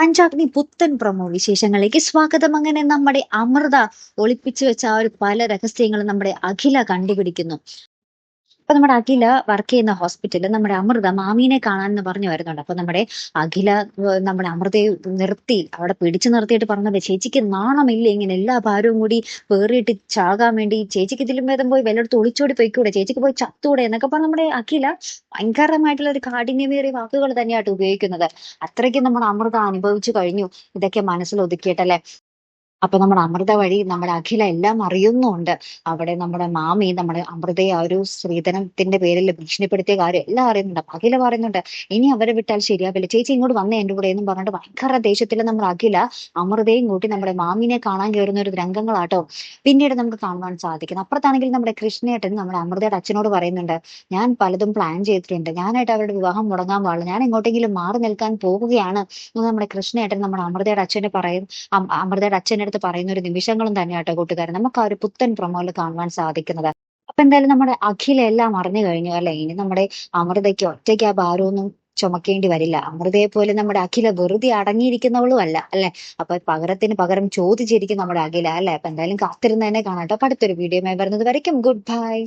പഞ്ചാഗ്നി പുത്തൻ പ്രമോ വിശേഷങ്ങളിലേക്ക് സ്വാഗതം. അങ്ങനെ നമ്മുടെ അമൃത ഒളിപ്പിച്ചു വെച്ച ആ ഒരു പല രഹസ്യങ്ങളും നമ്മുടെ അഖില കണ്ടുപിടിക്കുന്നു. അപ്പൊ നമ്മുടെ അഖില വർക്ക് ചെയ്യുന്ന ഹോസ്പിറ്റലിൽ നമ്മുടെ അമൃത മാമീനെ കാണാൻ എന്ന് പറഞ്ഞു വരുന്നുണ്ട്. അപ്പൊ നമ്മുടെ അഖില നമ്മുടെ അമൃതയെ നിർത്തി അവിടെ പിടിച്ചു നിർത്തിയിട്ട് പറഞ്ഞത് ചേച്ചിക്ക് നാണമില്ല ഇങ്ങനെ എല്ലാ ഭാരവും കൂടി വേറിയിട്ട് ചാകാൻ വേണ്ടി ചേച്ചിക്ക് ഇതിലും ഭേദം പോയി വല്ലയിടത്ത് ഒളിച്ചോടി പോയിക്കൂടെ ചേച്ചിക്ക് പോയി ചത്തൂടെ എന്നൊക്കെ പറഞ്ഞ് നമ്മുടെ അഖില ഭയങ്കരമായിട്ടുള്ള ഒരു കാഠിന്യമേറിയ വാക്കുകൾ തന്നെയായിട്ട് ഉപയോഗിക്കുന്നത്. അത്രയ്ക്ക് നമ്മൾ അമൃത അനുഭവിച്ചു കഴിഞ്ഞു. ഇതൊക്കെ മനസ്സിൽ ഒതുക്കിയിട്ടല്ലേ? അപ്പൊ നമ്മുടെ അമൃത വഴി നമ്മുടെ അഖില എല്ലാം അറിയുന്നുണ്ട്. അവിടെ നമ്മുടെ മാമി നമ്മുടെ അമൃതയെ ആ ഒരു സ്ത്രീധനത്തിന്റെ പേരിൽ ഭീഷണിപ്പെടുത്തിയ കാര്യം എല്ലാം അറിയുന്നുണ്ട്. അപ്പൊ അഖില പറയുന്നുണ്ട് ഇനി അവരെ വിട്ടാൽ ശരിയാവില്ല. ചേച്ചി ഇങ്ങോട്ട് വന്നേ എന്റെ കൂടെ എന്നും പറഞ്ഞിട്ട് ഭയങ്കര ദേഷ്യത്തിൽ നമ്മുടെ അഖില അമൃതയും കൂട്ടി നമ്മുടെ മാമിനെ കാണാൻ കയറുന്ന ഒരു രംഗങ്ങളാട്ടോ പിന്നീട് നമുക്ക് കാണുവാൻ സാധിക്കുന്നു. അപ്പുറത്താണെങ്കിൽ നമ്മുടെ കൃഷ്ണേട്ടൻ നമ്മുടെ അമൃതയുടെ അച്ഛനോട് പറയുന്നുണ്ട് ഞാൻ പലതും പ്ലാൻ ചെയ്തിട്ടുണ്ട്. ഞാനായിട്ട് അവരുടെ വിവാഹം മുടങ്ങാൻ പാടില്ല. ഞാൻ എങ്ങോട്ടെങ്കിലും മാറി നിൽക്കാൻ പോവുകയാണ് എന്ന് നമ്മുടെ കൃഷ്ണേട്ടൻ നമ്മുടെ അമൃതയുടെ അച്ഛനെ പറയും. അമൃതയുടെ അച്ഛന്റെ അടുത്ത് പറയുന്ന ഒരു നിമിഷങ്ങളും തന്നെയാട്ടോ കൂട്ടുകാരെ. നമുക്ക് ആ ഒരു പുത്തൻ പ്രൊമോയിൽ കാണുവാൻ സാധിക്കുന്നത്. അപ്പൊ എന്തായാലും നമ്മുടെ അഖിലെല്ലാം അറിഞ്ഞു കഴിഞ്ഞു അല്ലെ? ഇനി നമ്മുടെ അമൃതയ്ക്ക് ഒറ്റയ്ക്ക് ആ ഭാരമൊന്നും ചുമക്കേണ്ടി വരില്ല. അമൃതയെ പോലെ നമ്മുടെ അഖില വെറുതെ അടങ്ങിയിരിക്കുന്നവളും അല്ല അല്ലെ? അപ്പൊ പകരത്തിന് പകരം ചോദിച്ചിരിക്കും നമ്മുടെ അഖില അല്ലെ? അപ്പൊ എന്തായാലും കാത്തിരുന്ന് തന്നെ അപ്പൊ അടുത്തൊരു വീഡിയോ വരുന്നത് വരയ്ക്കും. Good bye